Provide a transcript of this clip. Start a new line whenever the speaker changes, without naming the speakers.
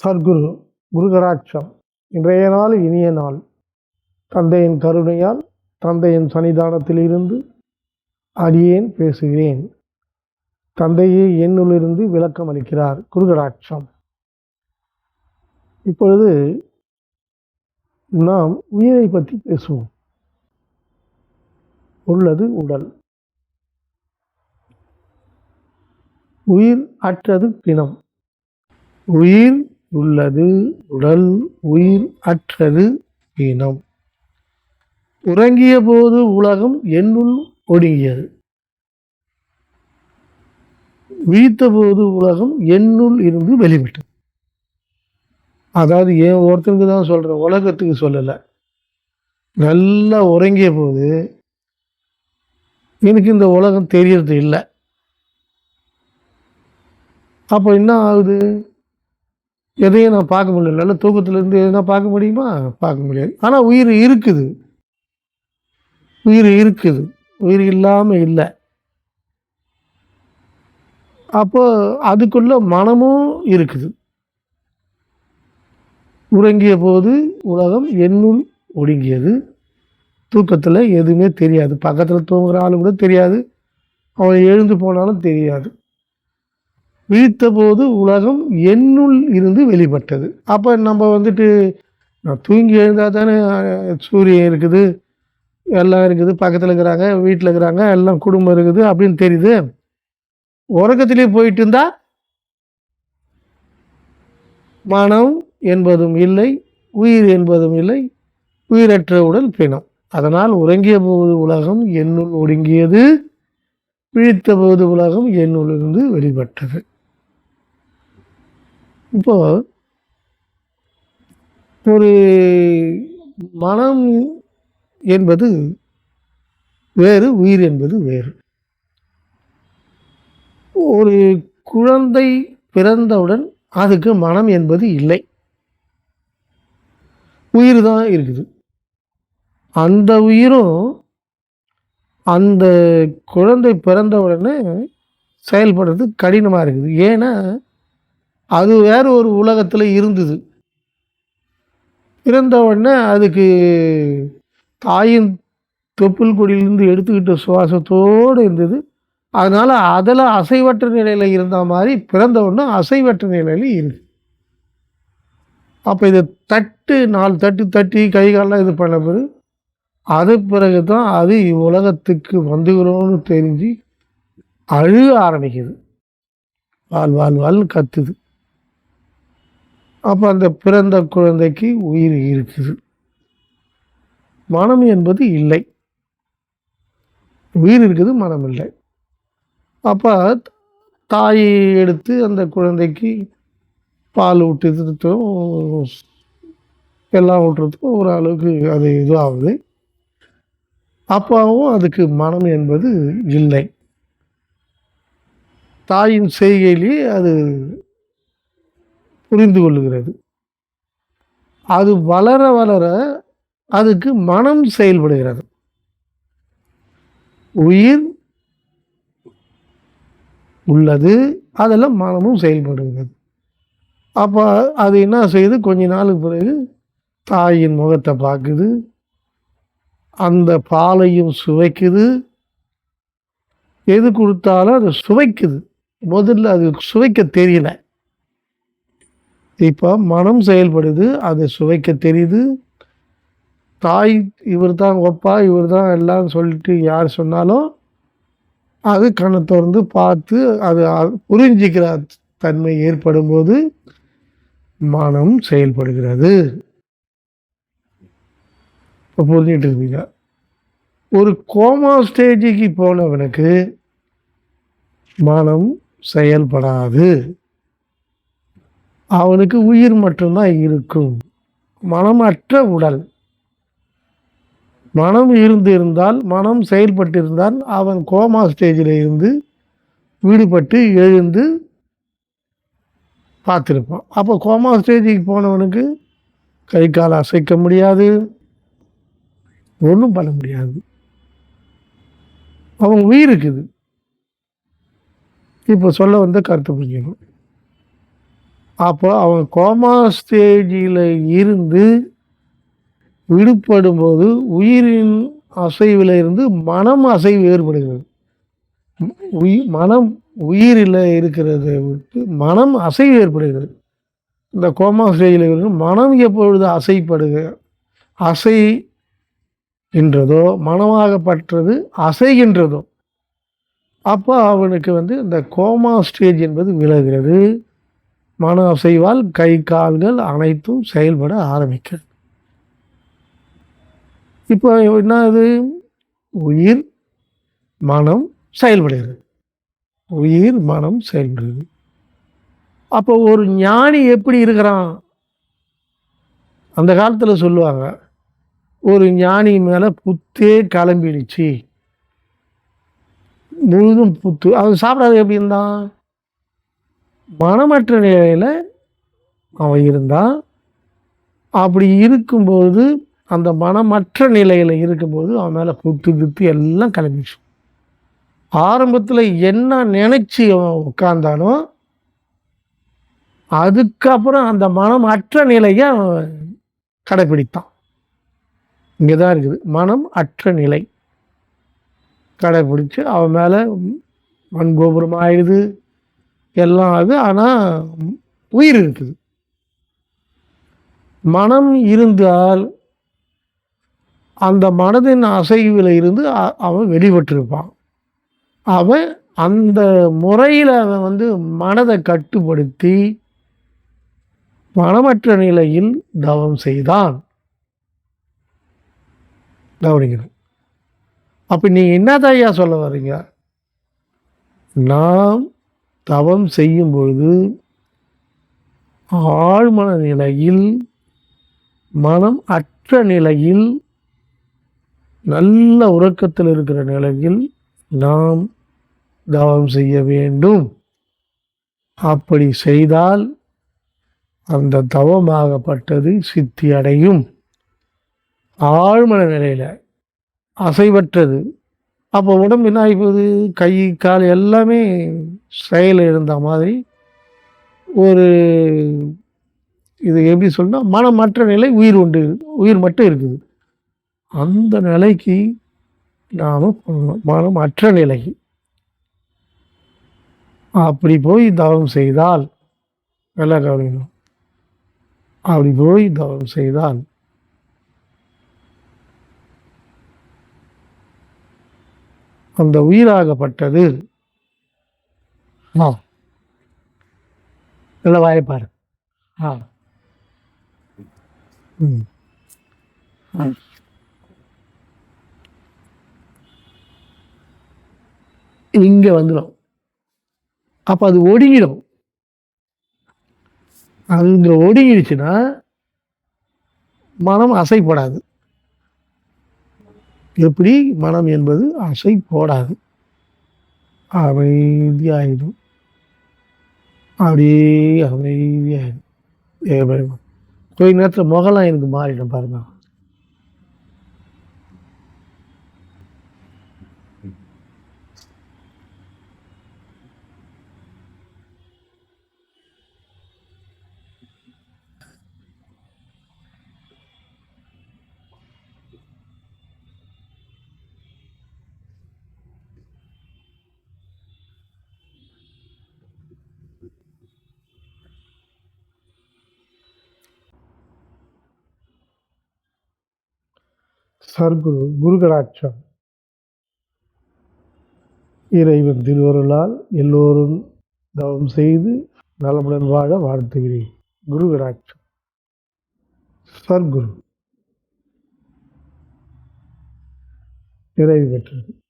சர்க்குரு குருகராட்சம். இன்றைய நாள் இனிய நாள். தந்தையின் கருணையால் தந்தையின் சன்னிதானத்திலிருந்து அடியேன் பேசுகிறேன். தந்தையே என்னுள்ளிருந்து விளக்கம் அளிக்கிறார் குருகராட்சம். இப்பொழுது நாம் உயிரை பற்றி பேசுவோம். உள்ளது உடல். உயிர் அற்றது பிணம். உயிர் உள்ளது உடல் உயிர் அற்றது இனம். உறங்கிய போது உலகம் என்னுள் ஒடுங்கியது. விழித்த போது உலகம் என்னுள் இருந்து வெளிவிட்டது. அதாவது ஏன் ஒருத்தனுக்கு தான் சொல்கிறேன் உலகத்துக்கு சொல்லலை. நல்லா உறங்கிய போது எனக்கு இந்த உலகம் தெரியறது இல்லை. அப்போ என்ன ஆகுது? எதையும் நான் பார்க்க முடியல. நல்ல தூக்கத்துலேருந்து எதுனா பார்க்க முடியுமா? பார்க்க முடியாது. ஆனால் உயிர் இருக்குது. உயிர் இருக்குது. உயிர் இல்லாமல் இல்லை. அப்போது அதுக்குள்ள மனமும் இருக்குது. உறங்கிய போது உலகம் என்னுள் ஒடுங்கியது. தூக்கத்தில் எதுவுமே தெரியாது. பக்கத்தில் தூங்குற ஆளு கூட தெரியாது. அவன் எழுந்து போனாலும் தெரியாது. விழித்தபோது உலகம் என்னுள் இருந்து வெளிப்பட்டது. அப்போ நம்ம வந்துட்டு நான் தூங்கி எழுந்தால் தானே சூரியன் இருக்குது எல்லாம் இருக்குது பக்கத்தில் இருக்கிறாங்க வீட்டில் இருக்கிறாங்க எல்லாம் குடும்பம் இருக்குது அப்படின்னு தெரியுது. உறக்கத்திலே போயிட்டு இருந்தா மனம் என்பதும் இல்லை உயிர் என்பதும் இல்லை உயிரற்ற உடல் பிணம். அதனால் உறங்கிய போது உலகம் என்னுள் ஒடுங்கியது விழித்த போது உலகம் என்னுள் இருந்து வெளிப்பட்டது. இப்போது ஒரு மனம் என்பது வேறு உயிர் என்பது வேறு. ஒரு குழந்தை பிறந்தவுடன் அதுக்கு மனம் என்பது இல்லை. உயிர் தான் இருக்குது. அந்த உயிரும் அந்த குழந்தை பிறந்த உடனே செயல்படுறது கடினமாக இருக்குது. ஏன்னா அது வேறு ஒரு உலகத்தில் இருந்தது. பிறந்த உடனே அதுக்கு தாயின் தொப்புள் கொடியிலிருந்து எடுத்துக்கிட்ட சுவாசத்தோடு இருந்தது. அதனால் அதில் அசைவற்ற நிலையில் இருந்த மாதிரி பிறந்த உடனே அசைவற்ற நிலையில் இருக்கு. அப்போ இதை தட்டு நாலு தட்டு தட்டி கை காலெலாம் இது பண்ண பிறகு அது பிறகு தான் அது உலகத்துக்கு வந்துக்கிறோன்னு தெரிஞ்சு அழுக ஆரம்பிக்குது. வாழ் வாழ் வாழ்னு கத்துது. அப்போ அந்த பிறந்த குழந்தைக்கு உயிர் இருக்குது. மனம் என்பது இல்லை. உயிர் இருக்குது மனம் இல்லை. அப்போ தாய் எடுத்து அந்த குழந்தைக்கு பால் ஊட்டுறதுக்கும் எல்லாம் ஊட்டுறதுக்கும் ஒரு அளவுக்கு அது இதுவாகுது அப்பாவும் அதுக்கு மனம் என்பது இல்லை. தாயின் செய்கையிலேயே அது புரிந்து கொள்ளுகிறது. அது வளர வளர அதுக்கு மனம் செயல்படுகிறது. உயிர் உள்ளது அதில் மனமும் செயல்படுகிறது. அப்போ அது என்ன செய்யுது? கொஞ்ச நாளுக்கு பிறகு தாயின் முகத்தை பார்க்குது. அந்த பாலையும் சுவைக்குது. எது கொடுத்தாலும் அது சுவைக்குது. முதல்ல அது சுவைக்க தெரியல. இப்போ மனம் செயல்படுது அது சுவைக்க தெரியுது. தாய் இவர் தான் ஒப்பா இவர் தான் எல்லாம் சொல்லிட்டு யார் சொன்னாலும் அது கண்ணை திறந்து பார்த்து அது புரிஞ்சிக்கிற தன்மை ஏற்படும் போது மனம் செயல்படுகிறது. இப்போ புரிஞ்சிட்டு இருக்கீங்க. ஒரு கோமா ஸ்டேஜுக்கு போனவனுக்கு மனம் செயல்படாது. அவனுக்கு உயிர் மட்டும்தான் இருக்கும். மனமற்ற உடல். மனம் இருந்து இருந்தால் மனம் செயல்பட்டிருந்தால் அவன் கோமா ஸ்டேஜில் இருந்து விடுபட்டு எழுந்து பார்த்துருப்பான். அப்போ கோமா ஸ்டேஜுக்கு போனவனுக்கு கை கால் அசைக்க முடியாது. ஒன்றும் பண்ண முடியாது. அவன் உயிர் இருக்குது இப்போ சொல்ல வந்த கருத்து புரிஞ்சுக்கணும். அப்போ அவன் கோமா ஸ்டேஜில் இருந்து விடுபடும்போது உயிரின் அசைவில் இருந்து மனம் அசைவு ஏற்படுகிறது. உயிர் மனம் உயிரில் இருக்கிறத விட்டு மனம் அசைவு ஏற்படுகிறது. இந்த கோமா ஸ்டேஜில் இருந்து மனம் எப்பொழுது அசைப்படுக அசை என்றதோ மனமாகப்பட்டது அசைகின்றதோ அப்போ அவனுக்கு வந்து இந்த கோமா ஸ்டேஜ் என்பது விலகிறது. மன அசைவால் கை கால்கள் அனைத்தும் செயல்பட ஆரம்பிக்கிறது இப்போ என்ன அது உயிர் மனம் செயல்படுகிறது. உயிர் மனம் செயல்படுகிறது. அப்போ ஒரு ஞானி எப்படி இருக்கிறான்? அந்த காலத்தில் சொல்லுவாங்க ஒரு ஞானி மேலே புத்தே கிளம்பிடுச்சு. முழுதும் புத்து. அவன் சாப்பிடாது எப்படி இருந்தான்? மனமற்ற நிலையில் அவன் இருந்தான். அப்படி இருக்கும்போது அந்த மனமற்ற நிலையில் இருக்கும்போது அவன் மேலே புத்து கித்து எல்லாம் கிளம்பிடுச்சு ஆரம்பத்தில் என்ன நினச்சி அவன் உட்கார்ந்தானோ அதுக்கப்புறம் அந்த மனம் அற்ற நிலையை அவன் கடைப்பிடித்தான். இங்கே தான் இருக்குது. மனம் அற்ற நிலை கடைப்பிடிச்சு அவன் மேலே மண் கோபுரம் ஆயிடுது எல்லாம் அது ஆனால் உயிர் இருக்குது. மனம் இருந்தால் அந்த மனதின் அசைவில் இருந்து அ- அவன் வெளிப்பட்டிருப்பான். அவன் அந்த முறையில் அவன் வந்து மனதை கட்டுப்படுத்தி மனமற்ற நிலையில் தவம் செய்தான். கவனிக்கணும். அப்போ நீங்கள் என்னதான் ஐயா சொல்ல வர்றீங்க? நாம் தவம் செய்யும் பொழுது ஆழ்மன நிலையில் மனம் அற்ற நிலையில் நல்ல உறக்கத்தில் இருக்கிற நிலையில் நாம் தவம் செய்ய வேண்டும். அப்படி செய்தால் அந்த தவமாகப்பட்டது சித்தி அடையும் ஆழ்மன நிலையில் அசைவற்றது. அப்போ உடம்பு என்ன ஆகிப்போகுது? கை கால் எல்லாமே செயல் இருந்த மாதிரி ஒரு இது எப்படி சொன்னால் மனமற்ற நிலை உயிர் உண்டு உயிர் மட்டும் இருக்குது. அந்த நிலைக்கு நாம் மனம் அற்ற நிலை. அப்படி போய் தவம் செய்தால் நல்லா கவனிக்கணும். அப்படி போய் தவம் செய்தால் அந்த உயிராகப்பட்டது. ஆ. நல்ல வாய்ப்பாரு ஆ. ம். ஆ. இங்கே வந்துடும் அப்போ அது ஒடுங்கிடும். அங்க ஒடுங்கிடுச்சுன்னா மனம் அசைப்படாது. எப்படி மனம் என்பது அசை போடாது. அமைதியாயிடும். அப்படியே அமைதியாயிடும். கொஞ்ச நேரத்தில் முகலாம் எனக்கு மாறிடும் பாருங்க. சர்க்குரு குருகடாட்சம். இறைவன் திருவருளால் எல்லோரும் தவம் செய்து நலமுடன் வாழ வாழ்த்துகிறேன். குருகடாட்சம். சர்க்குரு. நிறைவு பெற்றது.